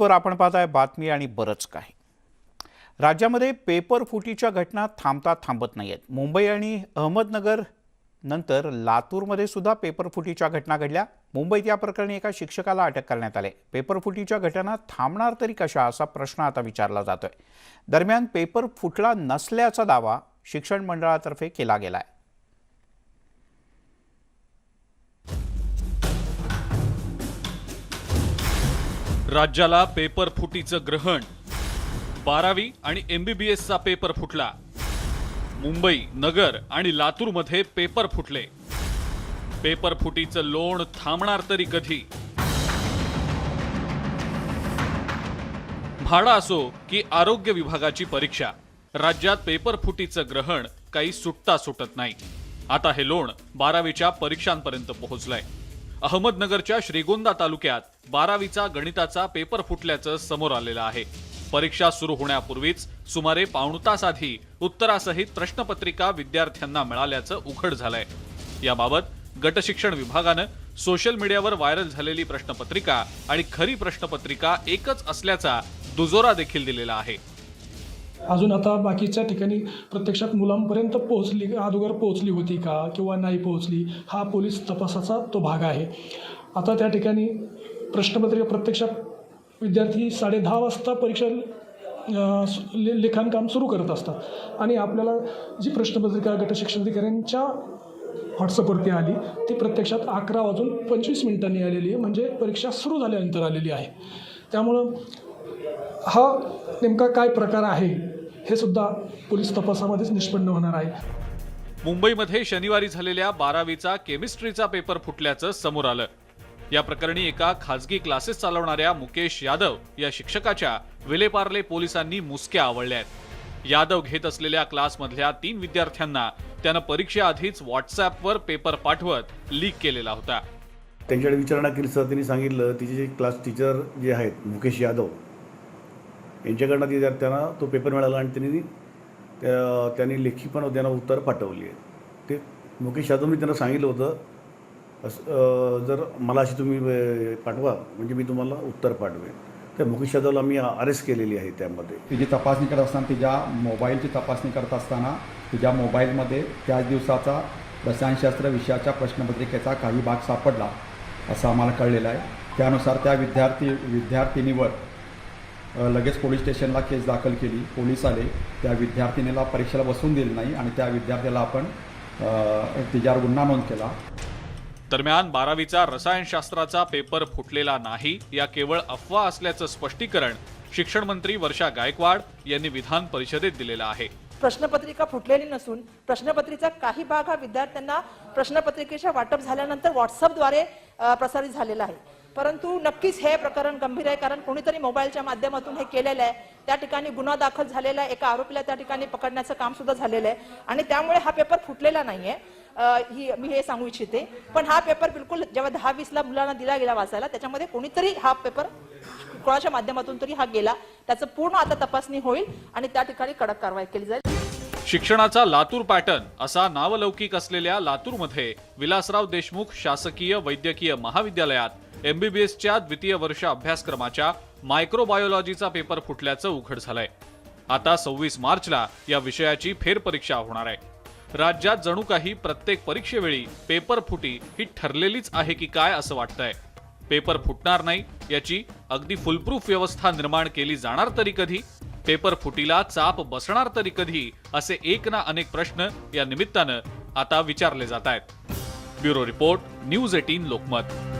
वर आपण पाहताय बातमी आणि बरंच काही. राज्यामध्ये पेपर फुटीच्या घटना थांबता थांबत नाही आहेत मुंबई आणि अहमदनगर नंतर लातूरमध्ये सुद्धा पेपर फुटीच्या घटना घडल्या. मुंबईत या प्रकरणी एका शिक्षकाला अटक करण्यात आले. पेपर फुटीच्या घटना थांबणार तरी कशा असा प्रश्न आता विचारला जातोय. दरम्यान पेपर फुटला नसल्याचा दावा शिक्षण मंडळातर्फे केला गेलाय. राज्याला पेपर फुटीचं ग्रहण. बारावी आणि एम बी बी एसचा पेपर फुटला. मुंबई नगर आणि लातूरमध्ये पेपर फुटले. पेपर फुटीचं लोण थांबणार तरी कधी? म्हाडा असो की आरोग्य विभागाची परीक्षा राज्यात पेपर फुटीचं ग्रहण काही सुटता सुटत नाही. आता हे लोण बारावीच्या परीक्षांपर्यंत पोहोचलंय. अहमदनगरच्या श्रीगोंदा तालुक्यात बारावीचा गणिताचा पेपर फुटल्याचं समोर आलेलं आहे. परीक्षा सुरू होण्यापूर्वीच सुमारे पाऊण तास आधी उत्तरासहित प्रश्नपत्रिका विद्यार्थ्यांना मिळाल्याचं उघड झालंय. याबाबत गटशिक्षण विभागानं सोशल मीडियावर व्हायरल झालेली प्रश्नपत्रिका आणि खरी प्रश्नपत्रिका एकच असल्याचा दुजोरा देखील दिलेला आहे. अजून आता बाकीच्या ठिकाणी प्रत्यक्षात मुलांपर्यंत पोहोचली अगोदर पोहोचली होती का किंवा नाही पोहोचली हा पोलीस तपासाचा तो भाग आहे. आता त्या ठिकाणी प्रश्नपत्रिका प्रत्यक्षात विद्यार्थी साडे दहा वाजता परीक्षा सु- ले लिखाणकाम सुरू करत असतात. आणि आपल्याला जी प्रश्नपत्रिका गटशिक्षणाधिकाऱ्यांच्या व्हॉट्सअपवरती आली ती प्रत्यक्षात अकरा वाजून पंचवीस मिनिटांनी आलेली आहे. म्हणजे परीक्षा सुरू झाल्यानंतर आलेली आहे. त्यामुळं हा नेमका काय प्रकार आहे? हे सुद्धा पोलीस तपासामध्येच निष्पन्न होणार आहे. मुंबईमध्ये शनिवारी झालेल्या बारावीचा केमिस्ट्रीचा पेपर फुटल्याचं समोर आलं. या प्रकरणी एका खासगी क्लासेस चालवणाऱ्या मुकेश यादव या शिक्षकाच्या विलेपार्ले पोलिसांनी मुसक्या आवळल्या आहेत. यादव घेत असलेल्या क्लासमधल्या तीन विद्यार्थ्यांना त्यानं परीक्षेआधीच व्हॉट्सअपवर पेपर पाठवत लीक केलेला होता. त्यांच्याकडे विचारणा केली सर. त्यांनी सांगितलं तिचे जे क्लास टीचर जे आहेत मुकेश यादव यांच्याकडनं ती त्यांना तो पेपर मिळाला आणि त्यांनी त्या त्यांनी लेखी पण त्यांना उत्तर पाठवली आहे. ते मुकेश यादवनी त्यांना सांगितलं होतं असं जर मला अशी तुम्ही पाठवा म्हणजे मी तुम्हाला उत्तर पाठवेन. त्या मुकेश यादवला मी अरेस्ट केलेली आहे त्यामध्ये. तिची तपासणी करत असताना तिच्या मोबाईलची तपासणी करत असताना तिच्या मोबाईलमध्ये त्याच दिवसाचा रसायनशास्त्र विषयाच्या प्रश्नपत्रिकेचा काही भाग सापडला असं आम्हाला कळलेलं आहे. त्यानुसार त्या विद्यार्थी विद्यार्थिनीवर लगेच पोलीस स्टेशनला केस दाखल केली. पोलीस आले. त्या विद्यार्थिनीला परीक्षेला बसवून दिली नाही आणि त्या विद्यार्थ्याला आपण तिच्यावर गुन्हा नोंद केला. दरम्यान बारावीचा रसायनशास्त्राचा पेपर फुटलेला नाही या केवळ अफवा असल्याचं स्पष्टीकरण शिक्षण मंत्री वर्षा गायकवाड यांनी विधान परिषदेत दिलेलं आहे. प्रश्नपत्रिका फुटलेली नसून प्रश्नपत्रिकेचा काही भाग हा विद्यार्थ्यांना प्रश्नपत्रिकेच्या वाटप झाल्यानंतर व्हॉट्सअपद्वारे प्रसारित झालेला आहे. परंतु नक्कीच हे प्रकरण गंभीर आहे कारण कोणीतरी मोबाईलच्या माध्यमातून हे केलेलं आहे. त्या ठिकाणी गुन्हा दाखल झालेला आहे. एका आरोपीला त्या ठिकाणी पकडण्याचं काम सुद्धा झालेलं आहे. आणि त्यामुळे हा पेपर फुटलेला नाहीये. ही मी हे सांगू इच्छिते. पण हा पेपर बिलकुल जेव्हा दहा वीसला मुलांना दिला गेला वाचायला त्याच्यामध्ये कोणीतरी हा पेपर कोणाच्या माध्यमातून तरी हा गेला. त्याचं पूर्ण आता तपासणी होईल आणि त्या ठिकाणी कडक कारवाई केली जाईल. शिक्षणाचा लातूर पॅटर्न असा नावलौकिक असलेल्या लातूरमध्ये विलासराव देशमुख शासकीय वैद्यकीय महाविद्यालयात एमबीबीएसच्या द्वितीय वर्ष अभ्यासक्रमाच्या मायक्रोबायोलॉजीचा पेपर फुटल्याचं उघड झालंय. आता सव्वीस मार्चला या विषयाची फेरपरीक्षा होणार आहे. राज्यात जणू काही प्रत्येक परीक्षेवेळी पेपर फुटी ही ठरलेलीच आहे की काय असं वाटतंय. पेपर फुटणार नाही याची अगदी फुलप्रूफ व्यवस्था निर्माण केली जाणार तरी कधी पेपर फुटीला चाप बसणार तरी कधी असे एक ना अनेक प्रश्न या निमित्तानं आता विचारले जात आहेत. Bureau report news eighteen Lokmat.